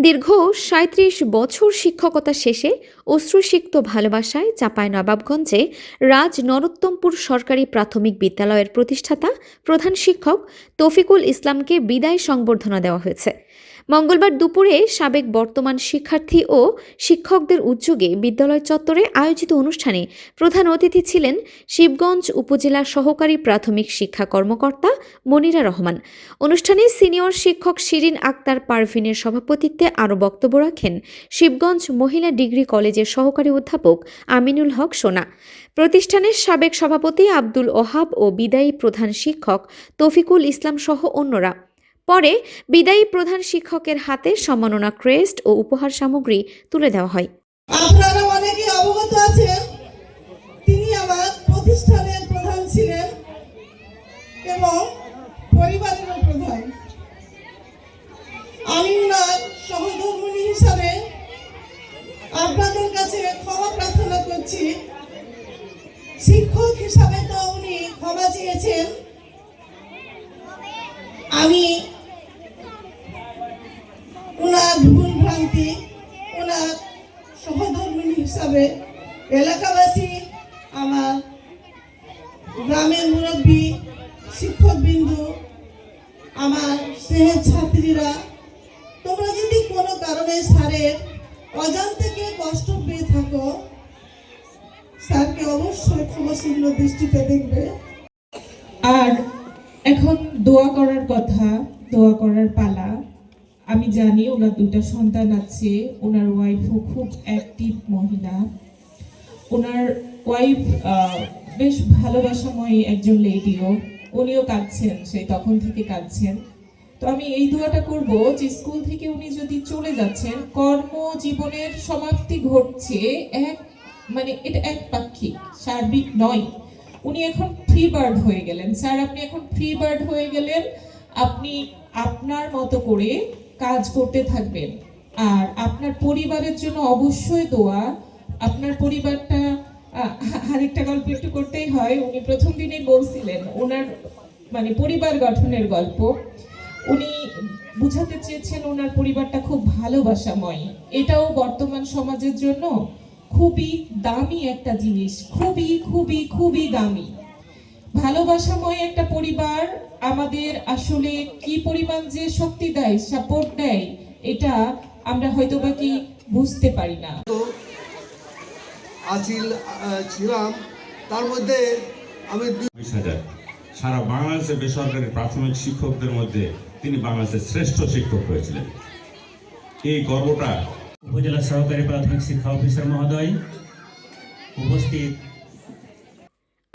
দীর্ঘ সাঁত্রিশ বছর শিক্ষকতা শেষে অশ্রুসিক্ত ভালোবাসায় চাপায় নবাবগঞ্জে রাজ নরোত্তমপুর সরকারি প্রাথমিক বিদ্যালয়ের প্রতিষ্ঠাতা প্রধান শিক্ষক তফিকুল ইসলামকে বিদায় সংবর্ধনা দেওয়া হয়েছে। মঙ্গলবার দুপুরে সাবেক বর্তমান শিক্ষার্থী ও শিক্ষকদের উদ্যোগে বিদ্যালয় চত্বরে আয়োজিত অনুষ্ঠানে প্রধান অতিথি ছিলেন শিবগঞ্জ উপজেলা সহকারী প্রাথমিক শিক্ষা কর্মকর্তা মনিরা রহমান। অনুষ্ঠানে সিনিয়র শিক্ষক শিরিন আক্তার পারভিনের সভাপতিত্বে আরও বক্তব্য রাখেন শিবগঞ্জ মহিলা ডিগ্রি কলেজের সহকারী অধ্যাপক আমিনুল হক সোনা। প্রতিষ্ঠানের সাবেক সভাপতি আব্দুল ওহাব ও বিদায়ী প্রধান শিক্ষক তফিকুল ইসলাম সহ অন্যরা। পরে বিদায়ী প্রধান শিক্ষকের হাতে সম্মাননা ক্রেস্ট ও উপহার সামগ্রী তুলে দেওয়া হয়। আপনারা অনেকে অবগত আছেন, তিনি আমার প্রতিষ্ঠানের প্রধান ছিলেন এবং পরিবারেরও প্রধান। আমি ওনার সহধর্মিণী হিসাবে আপনাদের কাছে ক্ষমা প্রার্থনা করছি। শিক্ষক হিসাবে তো উনি ক্ষমা চেয়েছেন। আমি ভুল ভ্রান্তি ওনার সহধর্মিণী হিসাবে এলাকাবাসী, আমার গ্রামের মুরব্বী, শিক্ষকবৃন্দু, আমার স্নেহের ছাত্রীরা তোমরা যদি কোনো কারণে স্যারের অজান থেকে কষ্ট পেয়ে থাকো, স্যারকে অবশ্যই ক্ষমাশীল দৃষ্টিতে দেখবে। আর এখন দোয়া করার কথা, দোয়া করার পালা। আমি জানি ওনার দুটা সন্তান আছে। ওনার ওয়াইফও খুব অ্যাক্টিভ মহিলা। ওনার ওয়াইফ বেশ ভালোবাসাময় একজন লেডিও উনিও কাঁদছেন, সেই তখন থেকে কাঁদছেন। তো আমি এই দোয়াটা করব যে, স্কুল থেকে উনি যদি চলে যাচ্ছেন, কর্মজীবনের সমাপ্তি ঘটছে এক মানে এটা এক পাক্ষিক সার্বিক নয়। উনি এখন ফ্রি বার্ড হয়ে গেলেন। স্যার, আপনি এখন ফ্রি বার্ড হয়ে গেলেন। আপনি আপনার মতো করে কাজ করতে থাকবেন। আর আপনার পরিবারের জন্য অবশ্যই দোয়া। আপনার পরিবারটা আরেকটা গল্প একটু করতেই হয়। উনি প্রথম দিনেই বলছিলেন, ওনার মানে পরিবার গঠনের গল্প। উনি বুঝাতে চেয়েছেন ওনার পরিবারটা খুব ভালোবাসাময়। এটাও বর্তমান সমাজের জন্য খুবই দামি একটা জিনিস। খুবই খুবই খুবই দামি। ভালোবাসাময় একটা পরিবার আমাদের আসলে কি পরিমাণ যে শক্তি দেয় সাপোর্ট দেয় এটা আমরা হয়তো বা কি বুঝতে পারি না। আছিল ছিলাম। তার মধ্যে আমি বিশ হাজার। সারা বাংলাদেশের বেসরকারি প্রাথমিক শিক্ষকদের মধ্যে তিনি বাংলাদেশের শ্রেষ্ঠ শিক্ষক হয়েছিলেন। এই গর্বটা উপজেলা সহকারী প্রাথমিক শিক্ষা অফিসার মহোদয় উপস্থিত